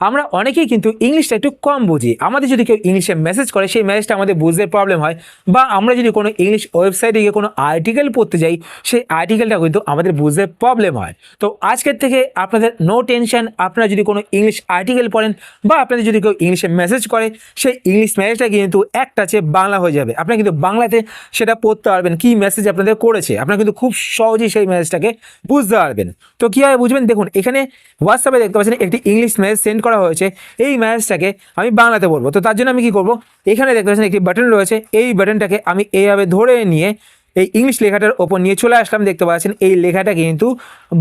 আমরা অনেকেই কিন্তু ইংলিশটা একটু কম বুঝি। আমাদের যদি কেউ ইংলিশে মেসেজ করে, সেই মেসেজটা আমাদের বুঝতে প্রবলেম হয়। বা আমরা যদি কোনো ইংলিশ ওয়েবসাইটে গিয়ে কোনো আর্টিকেল পড়তে যাই, সেই আর্টিকেলটা কিন্তু আমাদের বুঝতে প্রবলেম হয়। তো আজকের থেকে আপনাদের নো টেনশন আপনারা যদি কোনো ইংলিশ আর্টিকেল পড়েন বা আপনাদের যদি কেউ ইংলিশে মেসেজ করে, সেই ইংলিশ মেসেজটা কিন্তু এক টাচে বাংলা হয়ে যাবে। আপনারা কিন্তু বাংলাতে সেটা পড়তে পারবেন, কী মেসেজ আপনাদের করেছে। আপনারা কিন্তু খুব সহজেই সেই মেসেজটাকে বুঝতে পারবেন। তো কীভাবে বুঝবেন? দেখুন, এখানে হোয়াটসঅ্যাপে দেখতে পাচ্ছেন, একটি ইংলিশ মেসেজ সেন্ড করা হয়েছে এই ম্যাচটাকে আমি বাংলাতে বলব। তো তার জন্য আমি কি করব? এখানে দেখতে পাচ্ছেন একটি বাটন রয়েছে। এই বাটনটাকে আমি এইভাবে ধরে নিয়ে এই ইংলিশ লেখাটার ওপর নিয়ে চলে আসলাম, দেখতে পাচ্ছেন এই লেখাটা কিন্তু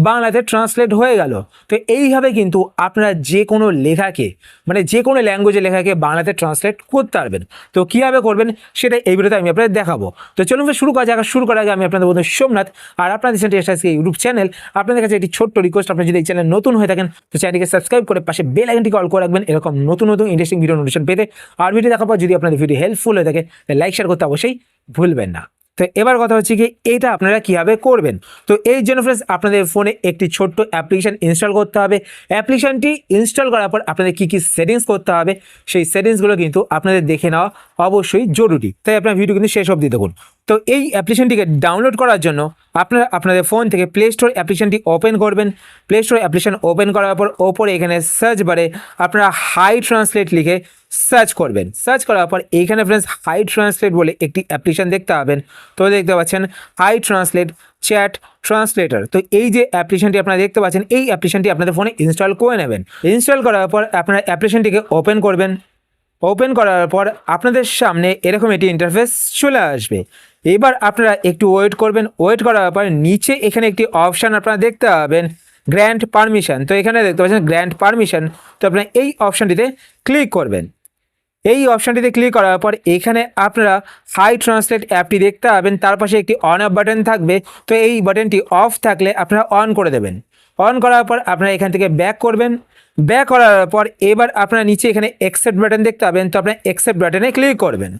বাংলাতে ট্রান্সলেট হয়ে গেল। তো এইভাবে কিন্তু আপনারা যে কোনো লেখাকে মানে যে কোনো ল্যাঙ্গুয়েজের লেখাকে বাংলাতে ট্রান্সলেট করতে পারবেন। তো কীভাবে করবেন সেটা এই ভিডিওতে আমি আপনাদের দেখাবো। তো চলুন শুরু করা যাক। শুরু করার আগে আমি আপনাদের বন্ধু সোমনাথ আর আপনাদের চ্যানেলটি এসে ইউটিউব চ্যানেল আপনাদের কাছে একটি ছোট্ট রিকোয়েস্ট আপনি যদি এই চ্যানেল নতুন হয়ে থাকেন, তো চ্যানেলকে সাবস্ক্রাইব করে পাশে বেল আইকনটি কল করে রাখবেন। এরকম নতুন নতুন ইন্টারেস্টিং ভিডিও নোটিফিকেশন পেতে। আর ভিডিও দেখার পর যদি আপনাদের ভিডিও হেল্পফুল হয়ে থাকে লাইক শেয়ার করতে অবশ্যই ভুলবেন না। তো এবার কথা হচ্ছে কি এইটা আপনারা কীভাবে করবেন? তো এই জন্য ফ্রেন্ডস আপনাদের ফোনে একটি ছোট্ট অ্যাপ্লিকেশন ইনস্টল করতে হবে। অ্যাপ্লিকেশনটি ইনস্টল করার পর আপনাদের কী কী সেটিংস করতে হবে, সেই সেটিংসগুলো কিন্তু আপনাদের দেখে নেওয়া অবশ্যই জরুরি। তাই আপনার ভিডিও কিন্তু শেষ অবধি দেখুন। তো এই অ্যাপ্লিকেশনটিকে ডাউনলোড করার জন্য আপনারা আপনাদের ফোন থেকে প্লে স্টোর অ্যাপ্লিকেশনটি ওপেন করবেন। প্লে স্টোর অ্যাপ্লিকেশন ওপেন করার পর ওপরে এখানে সার্চ বারে আপনারা হাই ট্রান্সলেট লিখে সার্চ করবেন। সার্চ করার পর এইখানে ফ্রেন্ডস হাই ট্রান্সলেট বলে একটি অ্যাপ্লিকেশন দেখতে পাবেন। তো দেখতে পাচ্ছেন হাই ট্রান্সলেট চ্যাট ট্রান্সলেটার তো এই যে অ্যাপ্লিকেশনটি আপনারা দেখতে পাচ্ছেন, এই অ্যাপ্লিকেশনটি আপনাদের ফোনে ইনস্টল করে নেবেন। ইনস্টল করার পর আপনারা অ্যাপ্লিকেশনটিকে ওপেন করবেন। ওপেন করার পর আপনাদের সামনে এরকম একটি ইন্টারফেস চলে আসবে। এবার আপনারা একটু ওয়েট করবেন। ওয়েট করার পর নিচে এখানে একটি অপশান আপনারা দেখতে পাবেন গ্র্যান্ড পারমিশন তো এখানে দেখতে পাচ্ছেন গ্র্যান্ড পারমিশন তো আপনারা এই অপশানটিতে ক্লিক করবেন। এই অপশানটিতে ক্লিক করার পর এখানে আপনারা হাই ট্রান্সলেট অ্যাপটি দেখতে পাবেন। তার পাশে একটি অন অফ বাটন থাকবে। তো এই বাটনটি অফ থাকলে আপনারা অন করে দেবেন। অন করার পর আপনারা এখান থেকে ব্যাক করবেন। ব্যাক করার পর এবার আপনারা নিচে এখানে অ্যাকসেপ্ট বাটন দেখতে পাবেন। তো আপনারা অ্যাকসেপ্ট বাটনে ক্লিক করবেন।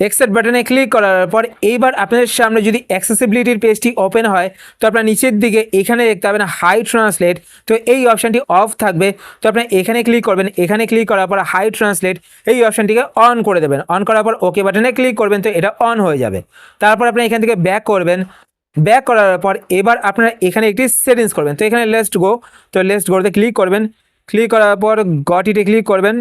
অ্যাকসেপ্ট বাটনে ক্লিক করার পর এইবার আপনাদের সামনে যদি অ্যাক্সেসিবিলিটির পেজটি ওপেন হয়, তো আপনার নিচের দিকে এখানে দেখতে পাবেন হাই ট্রান্সলেট তো এই অপশানটি অফ থাকবে। তো আপনার এখানে ক্লিক করবেন, এখানে ক্লিক করার পর হাই ট্রান্সলেট এই অপশানটিকে অন করে দেবেন। অন করার পর ওকে বাটনে ক্লিক করবেন, তো এটা অন হয়ে যাবে। তারপর আপনি এখান থেকে ব্যাক করবেন। ব্যাক করার পর এবার আপনারা এখানে একটি সেটিংস করবেন। তো এখানে লেস্ট গো তো লেস্ট গোতে ক্লিক করবেন। ক্লিক করার পর গট ইটে ক্লিক করবেন।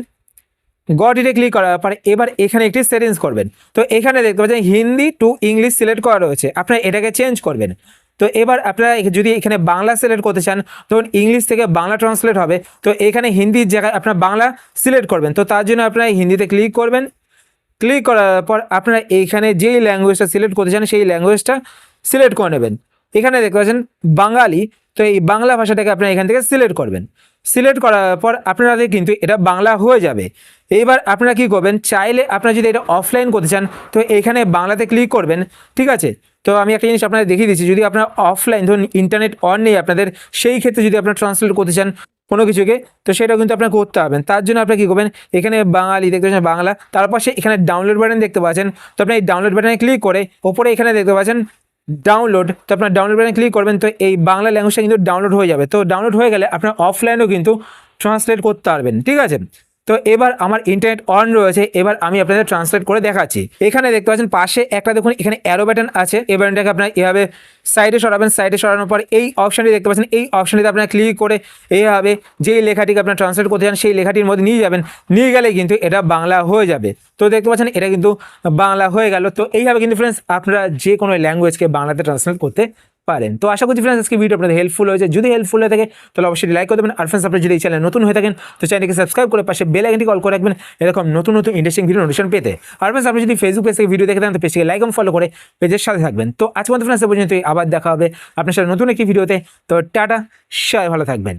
গট ইটে ক্লিক করার পর এবার এখানে একটি সেটিংস করবেন। তো এখানে দেখতে পাচ্ছেন হিন্দি টু ইংলিশ সিলেক্ট করা রয়েছে। আপনারা এটাকে চেঞ্জ করবেন। তো এবার আপনারা যদি এখানে বাংলা সিলেক্ট করতে চান, তখন ইংলিশ থেকে বাংলা ট্রান্সলেট হবে। তো এখানে হিন্দির জায়গায় আপনার বাংলা সিলেক্ট করবেন। তো তার জন্য আপনারা হিন্দিতে ক্লিক করবেন। ক্লিক করার পর আপনারা এইখানে যেই ল্যাঙ্গুয়েজটা সিলেক্ট করতে চান, সেই ল্যাঙ্গুয়েজটা সিলেক্ট করে নেবেন। এখানে দেখতে পাচ্ছেন বাঙালি, তো এই বাংলা ভাষাটাকে আপনারা এখান থেকে সিলেক্ট করবেন। সিলেক্ট করার পর আপনাদের কিন্তু এটা বাংলা হয়ে যাবে। এইবার আপনারা কি করবেন, চাইলে আপনারা যদি এটা অফলাইন করতে চান, তো এখানে বাংলাতে ক্লিক করবেন, ঠিক আছে? তো আমি একটা জিনিস আপনাদের দেখিয়ে দিচ্ছি, যদি আপনার অফলাইন ধরুন ইন্টারনেট অন নেই আপনাদের, সেই ক্ষেত্রে যদি আপনারা ট্রান্সলেট করতে চান কোনো কিছুকে, তো সেটা কিন্তু আপনার করতে হবেন তার জন্য আপনারা কী করবেন, এখানে বাঙালি দেখতে পাচ্ছেন বাংলা তারপর সে এখানে ডাউনলোড বাটন দেখতে পাচ্ছেন। তো আপনি এই ডাউনলোড বাটনে ক্লিক করে, ওপরে এখানে দেখতে পাচ্ছেন ডাউনলোড তো আপনার ডাউনলোড বাটনে ক্লিক করবেন, তো এই বাংলা ল্যাঙ্গুয়েজটা কিন্তু ডাউনলোড হয়ে যাবে। তো ডাউনলোড হয়ে গেলে আপনার অফলাইনেও কিন্তু ট্রান্সলেট করতে পারবেন, ঠিক আছে? তো এবার আমার ইন্টারনেট অন রয়েছে, এবার আমি আপনাদের ট্রান্সলেট করে দেখাচ্ছি। এখানে দেখতে পাচ্ছেন, পাশে একটা দেখুন, এখানে অ্যারো বাটন আছে। এই বাটনটাকে আপনার এভাবে সাইডে সরাবেন সাইডে সরানোর পর এই অপশানটি দেখতে পাচ্ছেন, এই অপশানটিতে আপনার ক্লিক করে এইভাবে যেই লেখাটিকে আপনার ট্রান্সলেট করতে চান, সেই লেখাটির মধ্যে নিয়ে যাবেন। নিয়ে গেলে কিন্তু এটা বাংলা হয়ে যাবে। তো দেখতে পাচ্ছেন, এটা কিন্তু বাংলা হয়ে গেল। তো এইভাবে কিন্তু ফ্রেন্ডস আপনারা যে কোনো ল্যাঙ্গুয়েজকে বাংলাতে ট্রান্সলেট করতে পারেন। তো আশা করছি ফ্রেন্ডস আজকে ভিডিও আপনাদের হেল্পফুল হয়েছে। যদি হেল্পফুল হয়ে থাকে, তাহলে অবশ্যই লাইক করে দেবেন। আর ফ্রেন্ডস আপনি যদি এই চ্যানেল নতুন হয়ে থাকেন, তো চ্যানেলকে সাবস্ক্রাইব করে পাশে বেল আইকনটি কল করে রাখবেন। এরকম নতুন নতুন ইন্টারেস্টিং ভিডিও নোটিফিকেশন পেতে। আর ফ্রেন্ডস আপনি যদি ফেসবুক পেজ থেকে ভিডিও দেখে থাকেন, তো পেজকে লাইক এবং ফলো করে পেজের সাথে থাকবেন। তো আজকে মতো ফ্রেন্ডস পর্যন্ত আবার দেখা হবে আপনার সাথে নতুন একটি ভিডিওতে তো টাটা, সবাই ভালো থাকবেন।